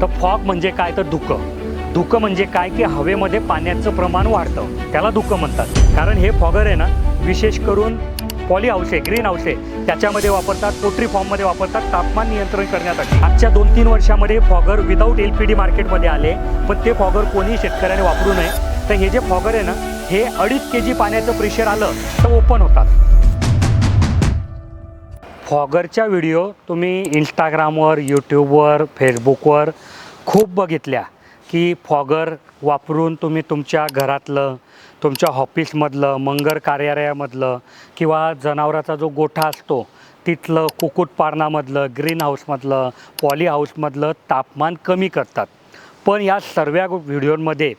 तर फॉग म्हणजे काय? तर धुकं. धुकं म्हणजे काय? की हवेमध्ये पाण्याचं प्रमाण वाढतं. त्याला धुकं म्हणतात. कारण हे फॉगर आहे ना विशेष करून पॉली हाऊस आहे ग्रीन हाऊस आहे. त्याच्यामध्ये वापरतात पोट्री फॉर्ममध्ये वापरतात तापमान नियंत्रण करण्यासाठी. आजच्या दोन तीन वर्षामध्ये fogger without L P D मार्केटमध्ये आले. पण ते फॉगर कोणीही शेतकऱ्याने वापरू नये. तर हे जे फॉगर आहे ना हे अडीच के जी पाण्याचं प्रेशर आलं तर ओपन होतात. फॉगरच्या व्हिडिओ तुम्ही इंस्टाग्रामवर यूट्यूबवर फेसबुकवर खूप बघितल्या की फॉगर वापरून तुम्ही तुमच्या घरातलं तुमच्या ऑफिसमधलं मंगर कार्यालयामधलं किंवा जनावराचा जो गोठा असतो तिथलं कुक्कुटपालनामधलं ग्रीन हाऊसमधलं पॉली हाऊसमधलं तापमान कमी करतात. पण या सर्व व्हिडिओमध्ये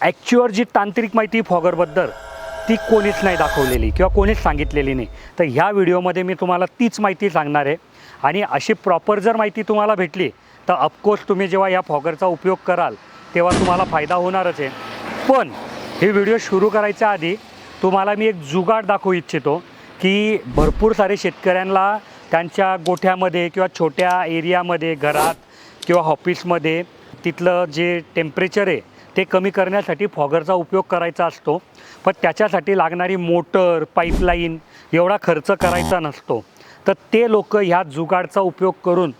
ॲक्च्युअर जी तांत्रिक माहिती फॉगरबद्दल ती कोणीच नाही दाखवलेली किंवा कोणीच सांगितलेली नाही. तर ह्या व्हिडिओमध्ये मी तुम्हाला तीच माहिती सांगणार आहे. आणि अशी प्रॉपर जर माहिती तुम्हाला भेटली तर ऑफकोर्स तुम्ही जेव्हा या फॉगरचा उपयोग कराल तेव्हा तुम्हाला फायदा होणारच आहे. पण हे व्हिडिओ सुरू करायच्या आधी तुम्हाला मी एक जुगाड दाखवू इच्छितो की भरपूर सारे शेतकऱ्यांना त्यांच्या गोठ्यामध्ये किंवा छोट्या एरियामध्ये घरात किंवा ऑफिसमध्ये तिथलं जे टेम्परेचर आहे ते कमी करण्यासाठी फॉगरचा उपयोग करायचा असतो पण त्याच्यासाठी लागणारी मोटर पाईपलाईन एवढा खर्च करायचा नसतो. तर ते लोक ह्या जुगाडचा उपयोग करून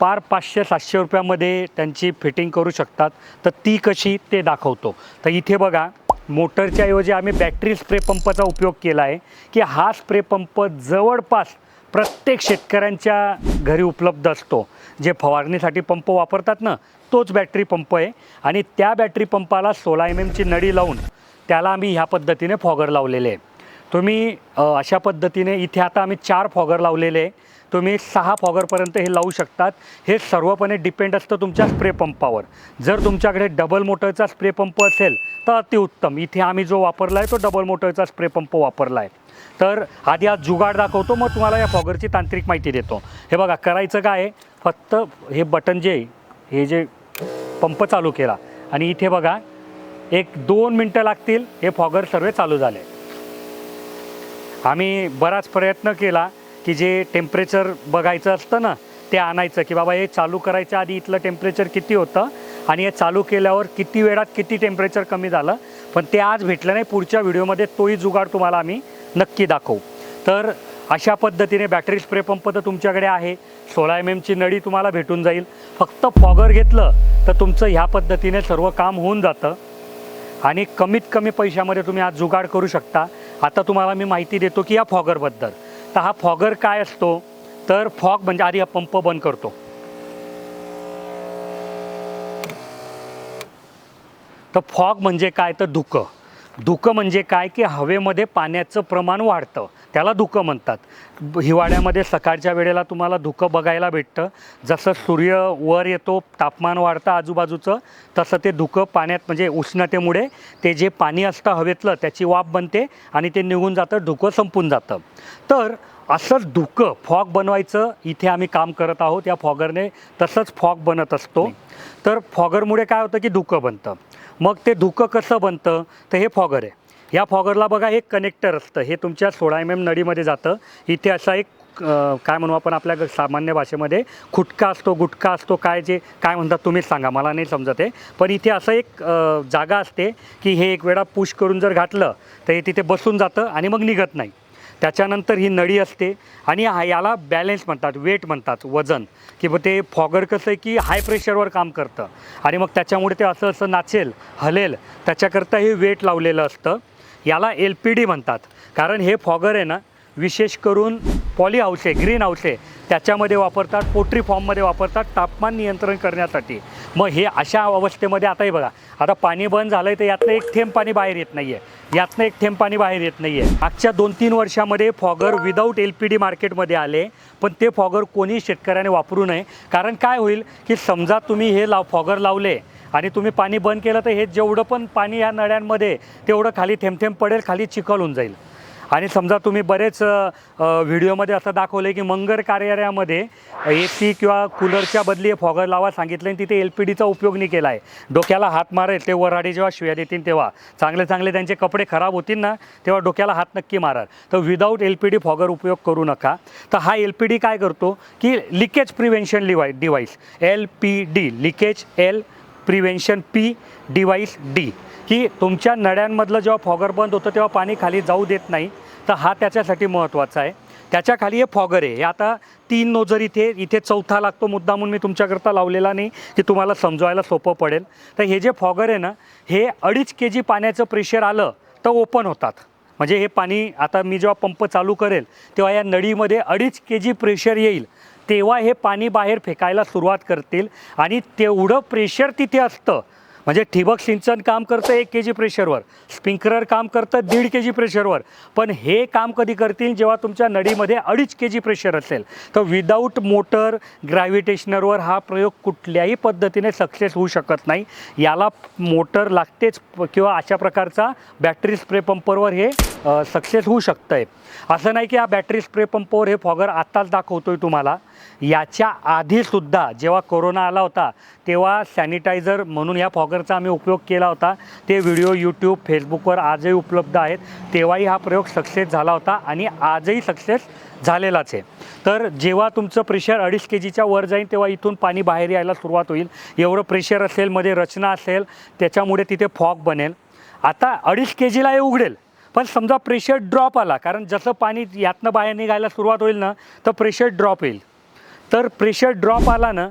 पार पाचशे सातशे रुपयामध्ये त्यांची फिटिंग करू शकतात. तर ती कशी ते दाखवतो. तर इथे बघा मोटरच्या ऐवजी आम्ही बॅटरी स्प्रे पंपचा उपयोग केला आहे की हा स्प्रे पंप जवळपास प्रत्येक शेतकऱ्यांच्या घरी उपलब्ध असतो. जे फवारणीसाठी पंप वापरतात ना तोच बॅटरी पंप आहे आणि त्या बॅटरी पंपाला सोळा एम एमची नळी लावून त्याला आम्ही ह्या पद्धतीने फॉगर लावलेले आहे. तुम्ही अशा पद्धतीने इथे आता आम्ही चार फॉगर लावलेले आहे. तुम्ही सहा फॉगरपर्यंत हे लावू शकतात. हे सर्वपणे डिपेंड असतं तुमच्या स्प्रे पंपावर जर तुमच्याकडे डबल मोटरचा स्प्रे पंप असेल तर अतिउत्तम. इथे आम्ही जो वापरला आहे तो डबल मोटरचा स्प्रे पंप वापरला आहे तर आधी आज जुगाड दाखवतो मग तुम्हाला या फॉगरची तांत्रिक माहिती देतो. हे बघा करायचं काय फक्त हे बटन जे हे जे पंप चालू केला. आणि इथे बघा एक दोन मिनटं लागतील हे फॉगर सर्व चालू झाले. आम्ही बराच प्रयत्न केला की जे टेम्परेचर बघायचं असतं ना ते आणायचं की बाबा हे चालू करायच्या आधी इथलं टेम्परेचर किती होतं? आणि हे चालू केल्यावर किती वेळात किती टेम्परेचर कमी झालं? पण ते आज भेटलं नाही पुढच्या व्हिडिओमध्ये तोही जुगाड तुम्हाला आम्ही नक्की दाखवू. तर अशा पद्धतीने बॅटरी स्प्रे पंप तर तुमच्याकडे आहे. सोळा एम एमची नळी तुम्हाला भेटून जाईल. फक्त फॉगर घेतलं तर तुमचं ह्या पद्धतीने सर्व काम होऊन जातं. आणि कमीत कमी पैशामध्ये तुम्ही आज जुगाड करू शकता. आता तुम्हाला मी माहिती देतो की या फॉगरबद्दल. तर हा फॉगर काय असतो? तर फॉग म्हणजे आधी हा पंप बंद करतो. तर फॉग म्हणजे काय? तर धुकं. धुकं म्हणजे काय? की हवेमध्ये पाण्याचं प्रमाण वाढतं. त्याला धुकं म्हणतात. हिवाळ्यामध्ये सकाळच्या वेळेला तुम्हाला धुकं बघायला भेटतं. जसं सूर्य वर येतो तापमान वाढतं आजूबाजूचं तसं ते धुकं पाण्यात म्हणजे उष्णतेमुळे ते जे पाणी असतं हवेतलं त्याची वाफ बनते आणि ते निघून जातं धुकं संपून जातं. तर असंच धुकं फॉग बनवायचं इथे आम्ही काम करत आहोत या फॉगरने तसंच फॉग बनत असतो. तर फॉगरमुळे काय होतं की धुकं बनतं. मग ते धुकं कसं बनतं? तर हे फॉगर आहे. या फॉगरला बघा एक कनेक्टर असतं. हे तुमच्या सोळा एम एम नडीमध्ये जातं. इथे असा एक काय म्हणू आपण आपल्या ग- सामान्य भाषेमध्ये खुटका असतो गुटका असतो काय जे काय म्हणतात तुम्हीच सांगा. मला नाही समजत आहे पण इथे असं एक जागा असते की हे एक वेळा पुश करून जर घातलं तर हे तिथे बसून जातं आणि मग निघत नाही. त्याच्यानंतर ही नळी असते आणि हा- याला बॅलेन्स म्हणतात वेट म्हणतात वजन. की मग ते फॉगर कसं आहे की हाय प्रेशरवर काम करतं. आणि मग त्याच्यामुळे ते असं असं नाचेल हलेल त्याच्याकरता हे वेट लावलेलं असतं. याला एल पी डी म्हणतात. कारण हे फॉगर आहे ना विशेष करून पॉली हाऊस आहे ग्रीन हाऊस आहे त्याच्यामध्ये वापरतात पोट्री फॉर्ममध्ये वापरतात तापमान नियंत्रण करण्यासाठी. मग हे अशा अवस्थेमध्ये आताही बघा आता पाणी बंद झालं आहे तर यातनं एक थेंब पाणी बाहेर येत नाही आहे यातनं एक थेंब पाणी बाहेर येत नाही आहे मागच्या दोन तीन वर्षामध्ये fogger without L P D मार्केटमध्ये आले पण ते फॉगर कोणी शेतकऱ्याने वापरू नये. कारण काय होईल की समजा तुम्ही हे लाव फॉगर लावले आणि तुम्ही पाणी बंद केलं तर हे जेवढं पण पाणी या नळ्यांमध्ये तेवढं खाली थेंब थेंब पडेल खाली चिखल होऊन जाईल. आणि समजा तुम्ही बरेच व्हिडिओमध्ये असं दाखवलं आहे की मंगल कार्यालयामध्ये ए सी किंवा कूलरच्या बदली फॉगर लावा सांगितलं आणि तिथे एल पी डीचा उपयोग नाही केला आहे डोक्याला हात मारेल ते वराडे जेव्हा शिव्या देतील तेव्हा. चांगले चांगले त्यांचे कपडे खराब होतील ना तेव्हा डोक्याला हात नक्की माराल तर without L P D fogger उपयोग करू नका. तर हा एल पी डी काय करतो? की leakage prevention device device L P D leakage L prevention P device D. की तुमच्या नळ्यांमधलं जेव्हा फॉगर बंद होतं तेव्हा पाणी खाली जाऊ देत नाही. तर हा त्याच्यासाठी महत्त्वाचा आहे. त्याच्याखाली हे फॉगर आहे. हे आता तीन नोजर इथे इथे चौथा लागतो. मुद्दा म्हणून मी तुमच्याकरता लावलेला नाही की तुम्हाला समजवायला सोपं पडेल. तर हे जे फॉगर आहे ना हे अडीच के जी पाण्याचं प्रेशर आलं तर ओपन होतात. म्हणजे हे पाणी आता मी जेव्हा पंप चालू करेल तेव्हा या नळीमध्ये अडीच के जी प्रेशर येईल. तेव्हा हे पाणी बाहेर फेकायला सुरुवात करतील. आणि तेवढं प्रेशर तिथे असतं. म्हणजे ठिबक सिंचन काम करतं एक के जी प्रेशरवर स्प्रिंकलर काम करतं दीड के जी प्रेशरवर पण हे काम कधी करतील? जेव्हा तुमच्या नडीमध्ये अडीच के जी प्रेशर असेल. तर विदाऊट मोटर ग्रॅव्हिटेशनरवर हा प्रयोग कुठल्याही पद्धतीने सक्सेस होऊ शकत नाही. याला मोटर लागतेच किंवा अशा प्रकारचा बॅटरी स्प्रे पंपरवर हे सक्सेस होऊ शकतं आहे असं नाही की हा बॅटरी स्प्रे पंपवर हे फॉगर आत्ताच दाखवतो आहे तुम्हाला. याच्या आधीसुद्धा जेव्हा कोरोना आला होता तेव्हा सॅनिटायझर म्हणून या फॉगरचा आम्ही उपयोग केला होता. ते व्हिडिओ यूट्यूब फेसबुकवर आजही उपलब्ध आहेत. तेव्हाही हा प्रयोग सक्सेस झाला होता आणि आजही सक्सेस झालेलाच आहे. तर जेव्हा तुमचं प्रेशर अडीच के जीच्या वर जाईल तेव्हा इथून पाणी बाहेर यायला सुरुवात होईल. एवढं प्रेशर असेल मध्ये रचना असेल त्याच्यामुळे तिथे फॉग बनेल. आता अडीच के जीला हे उघडेल. पण समजा प्रेशर ड्रॉप आला कारण जसं पाणी यातनं बाहेर निघायला सुरुवात होईल ना तर प्रेशर ड्रॉप येईल. तर प्रेशर ड्रॉप आला ना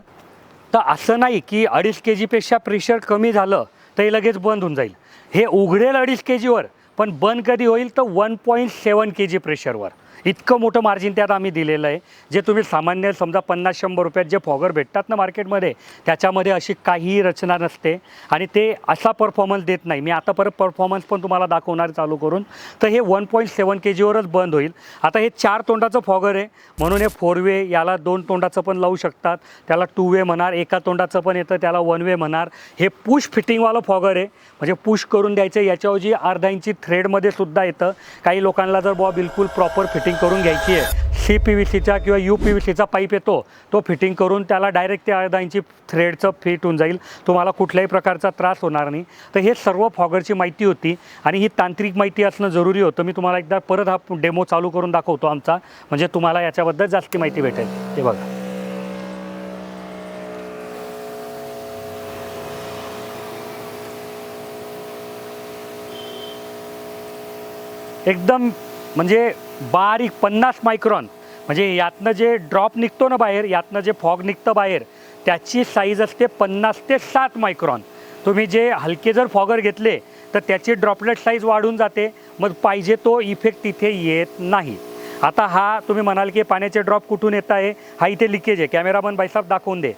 तर असं नाही की अडीच के जीपेक्षा प्रेशर कमी झालं तर हे लगेच बंद होऊन जाईल. हे उघडेल अडीच के जीवर पण बंद कधी होईल तर वन पॉईंट सेवन के जी प्रेशरवर इतकं मोठं मार्जिन त्यात आम्ही दिलेलं आहे. जे तुम्ही सामान्य समजा पन्नास शंभर रुपयात जे फॉगर भेटतात ना मार्केटमध्ये त्याच्यामध्ये अशी काहीही रचना नसते. आणि ते असा परफॉर्मन्स देत नाही. मी आता परत परफॉर्मन्स पण तुम्हाला दाखवणार चालू करून. तर हे वन पॉईंट सेवन के जीवरच बंद होईल. आता हे चार तोंडाचं फॉगर आहे. म्हणून हे फोर वे याला दोन तोंडाचं पण लावू शकतात. त्याला टू वे म्हणणार एका तोंडाचं पण येतं त्याला वन वे म्हणणार. हे पुश फिटिंगवालं फॉगर आहे. म्हणजे पुश करून द्यायचं याच्याऐवजी अर्धा इंची थ्रेडमध्ये सुद्धा येतं. काही लोकांना जर बुवा बिलकुल प्रॉपर फिटिंग करून घ्यायची आहे. सी पी व्ही सीचा किंवा यू पी व्ही सीचा पाईप येतो. तो फिटिंग करून त्याला डायरेक्ट ते अर्धा इंची थ्रेडचं फिट होऊन जाईल. तुम्हाला कुठल्याही प्रकारचा त्रास होणार नाही. तर हे सर्व फॉगरची माहिती होती आणि ही तांत्रिक माहिती असणं जरुरी होतं. मी तुम्हाला एकदा परत हा डेमो चालू करून दाखवतो आमचा. म्हणजे तुम्हाला याच्याबद्दल जास्ती माहिती भेटेल. ते बघा. एकदम म्हणजे बारीक पन्नास मायक्रॉन. म्हणजे यातनं जे ड्रॉप निघतो ना बाहेर यातनं जे फॉग निघतं बाहेर त्याची साईज असते पन्नास ते सात मायक्रॉन. तुम्ही जे हलके जर फॉगर घेतले तर त्याची ड्रॉपलेट साईज वाढून जाते. मग पाहिजे तो इफेक्ट तिथे येत नाही. आता हा तुम्ही म्हणाल की पाण्याचे ड्रॉप कुठून येत आहे? हा इथे लिकेज आहे. कॅमेरामन बाईसाहेब दाखवून दे.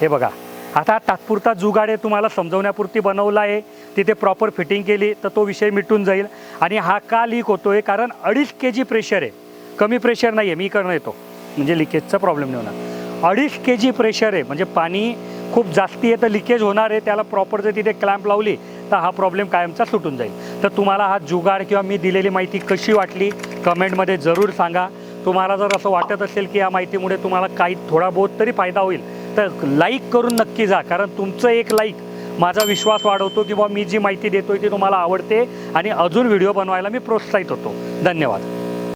हे बघा. आता तात्पुरता जुगाड आहे तुम्हाला समजवण्यापुरती बनवला आहे. तिथे प्रॉपर फिटिंग केली तर तो विषय मिटून जाईल. आणि हा का लीक होतो आहे कारण अडीच के जी प्रेशर आहे. कमी प्रेशर नाही आहे मी करणं येतो. म्हणजे लिकेजचा प्रॉब्लेम नाही होणार. अडीच के जी प्रेशर आहे. म्हणजे पाणी खूप जास्ती आहे तर लिकेज होणार आहे. त्याला प्रॉपर जर तिथे क्लॅम्प लावली तर हा प्रॉब्लेम कायमचा सुटून जाईल. तर तुम्हाला हा जुगाड किंवा मी दिलेली माहिती कशी वाटली कमेंटमध्ये जरूर सांगा. तुम्हाला जर असं वाटत असेल की या माहितीमुळे तुम्हाला काही थोडा बहुत तरी फायदा होईल तर लाईक करून नक्की जा कारण तुमचं एक लाईक माझा विश्वास वाढवतो की बुवा मी जी माहिती देतोय ती तुम्हाला आवडते आणि अजून व्हिडिओ बनवायला मी प्रोत्साहित होतो. धन्यवाद.